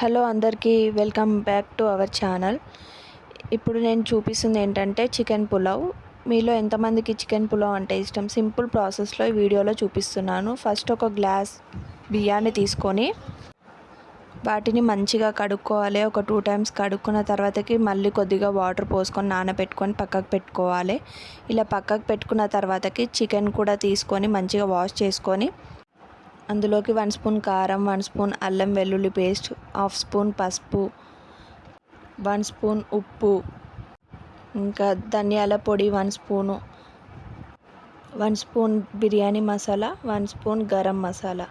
Hello అందరికీ welcome back to our channel. ఇప్పుడు నేను చూపిస్తుంది ఏంటంటే చికెన్ పులావ్. మీలో ఎంతమందికి చికెన్ పులావ్ అంటే ఇష్టం? సింపుల్ ప్రాసెస్లో ఈ వీడియోలో చూపిస్తున్నాను. ఫస్ట్ ఒక గ్లాస్ బియ్యాన్ని తీసుకొని వాటిని మంచిగా కడుక్కోవాలి. ఒక టూ టైమ్స్ కడుక్కున్న తర్వాతకి మళ్ళీ కొద్దిగా వాటర్ పోసుకొని నానబెట్టుకొని పక్కకు పెట్టుకోవాలి. ఇలా పక్కకు పెట్టుకున్న తర్వాతకి చికెన్ కూడా తీసుకొని మంచిగా వాష్ చేసుకొని అందులోకి వన్ స్పూన్ కారం వన్ స్పూన్ అల్లం వెల్లుల్లి పేస్ట్ హాఫ్ స్పూన్ పసుపు వన్ స్పూన్ ఉప్పు ఇంకా ధనియాల పొడి one spoon one spoon biryani masala one spoon garam masala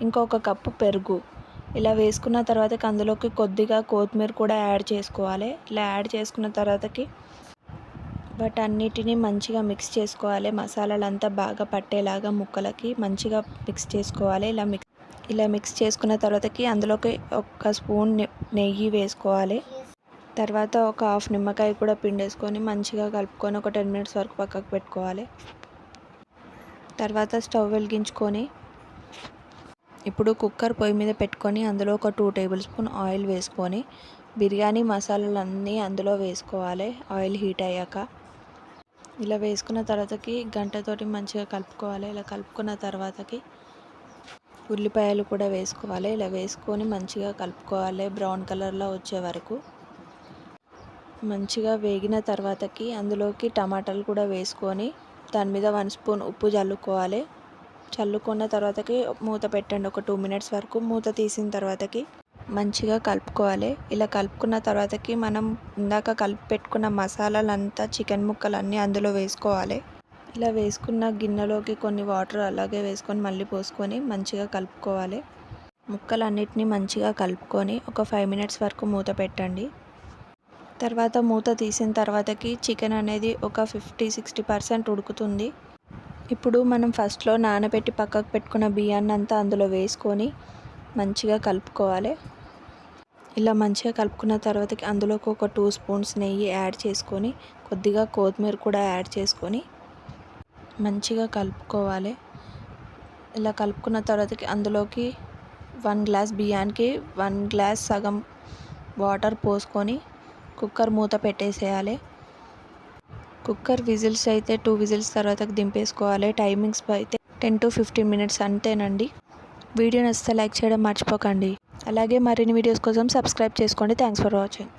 ఇంకొక కప్పు పెరుగు. ఇలా వేసుకున్న తర్వాతకి అందులోకి కొద్దిగా కొత్తిమీర కూడా యాడ్ చేసుకోవాలి. ఇలా యాడ్ చేసుకున్న తర్వాతకి బట్ అన్నిటినీ మంచిగా మిక్స్ చేసుకోవాలి. మసాలాలు అంతా బాగా పట్టేలాగా ముక్కలకి మంచిగా మిక్స్ చేసుకోవాలి. ఇలా మిక్స్ ఇలా మిక్స్ చేసుకున్న తర్వాతకి అందులోకి ఒక స్పూన్ నెయ్యి వేసుకోవాలి. తర్వాత ఒక హాఫ్ నిమ్మకాయ కూడా పిండేసుకొని మంచిగా కలుపుకొని ఒక టెన్ మినిట్స్ వరకు పక్కకు పెట్టుకోవాలి. తర్వాత స్టవ్ వెలిగించుకొని ఇప్పుడు కుక్కర్ పొయ్యి మీద పెట్టుకొని అందులో ఒక టూ టేబుల్ స్పూన్ ఆయిల్ వేసుకొని బిర్యానీ మసాలాలన్నీ అందులో వేసుకోవాలి. ఆయిల్ హీట్ అయ్యాక ఇలా వేసుకున్న తర్వాతకి గంటతోటి మంచిగా కలుపుకోవాలి. ఇలా కలుపుకున్న తర్వాతకి ఉల్లిపాయలు కూడా వేసుకోవాలి. ఇలా వేసుకొని మంచిగా కలుపుకోవాలి. బ్రౌన్ కలర్లో వచ్చే వరకు. మంచిగా వేగిన తర్వాతకి అందులోకి టమాటాలు కూడా వేసుకొని దాని మీద వన్ స్పూన్ ఉప్పు చల్లుకోవాలి. చల్లుకున్న తర్వాతకి మూత పెట్టండి. ఒక టూ మినిట్స్ వరకు మూత తీసిన తర్వాతకి మంచిగా కలుపుకోవాలి. ఇలా కలుపుకున్న తర్వాతకి మనం ఇందాక కలిపి పెట్టుకున్న మసాలాలంతా చికెన్ ముక్కలు అన్నీ అందులో వేసుకోవాలి. ఇలా వేసుకున్న గిన్నెలోకి కొన్ని వాటర్ అలాగే వేసుకొని మళ్ళీ పోసుకొని మంచిగా కలుపుకోవాలి. ముక్కలన్నిటిని మంచిగా కలుపుకొని ఒక ఫైవ్ మినిట్స్ వరకు మూత పెట్టండి. తర్వాత మూత తీసిన తర్వాతకి చికెన్ అనేది ఒక ఫిఫ్టీ సిక్స్టీ పర్సెంట్ ఉడుకుతుంది. ఇప్పుడు మనం ఫస్ట్లో నానబెట్టి పక్కకు పెట్టుకున్న బియ్యాన్ని అంతా అందులో వేసుకొని మంచిగా కలుపుకోవాలి. ఇలా మంచిగా కలుపుకున్న తర్వాతకి అందులోకి ఒక టూ స్పూన్స్ నెయ్యి యాడ్ చేసుకొని కొద్దిగా కొత్తిమీర కూడా యాడ్ చేసుకొని మంచిగా కలుపుకోవాలి. ఇలా కలుపుకున్న తర్వాతకి అందులోకి వన్ గ్లాస్ బియ్యానికి వన్ గ్లాస్ సగం వాటర్ పోసుకొని కుక్కర్ మూత పెట్టేసేయాలి. కుక్కర్ విజిల్స్ అయితే టూ విజిల్స్ తర్వాత దింపేసుకోవాలి. టైమింగ్స్ అయితే టెన్ టు ఫిఫ్టీన్ మినిట్స్ అంతేనండి. వీడియో నచ్చితే లైక్ చేయడం మర్చిపోకండి. అలాగే మరిన్ని వీడియోస్ కోసం సబ్స్క్రైబ్ చేసుకోండి. Thanks for watching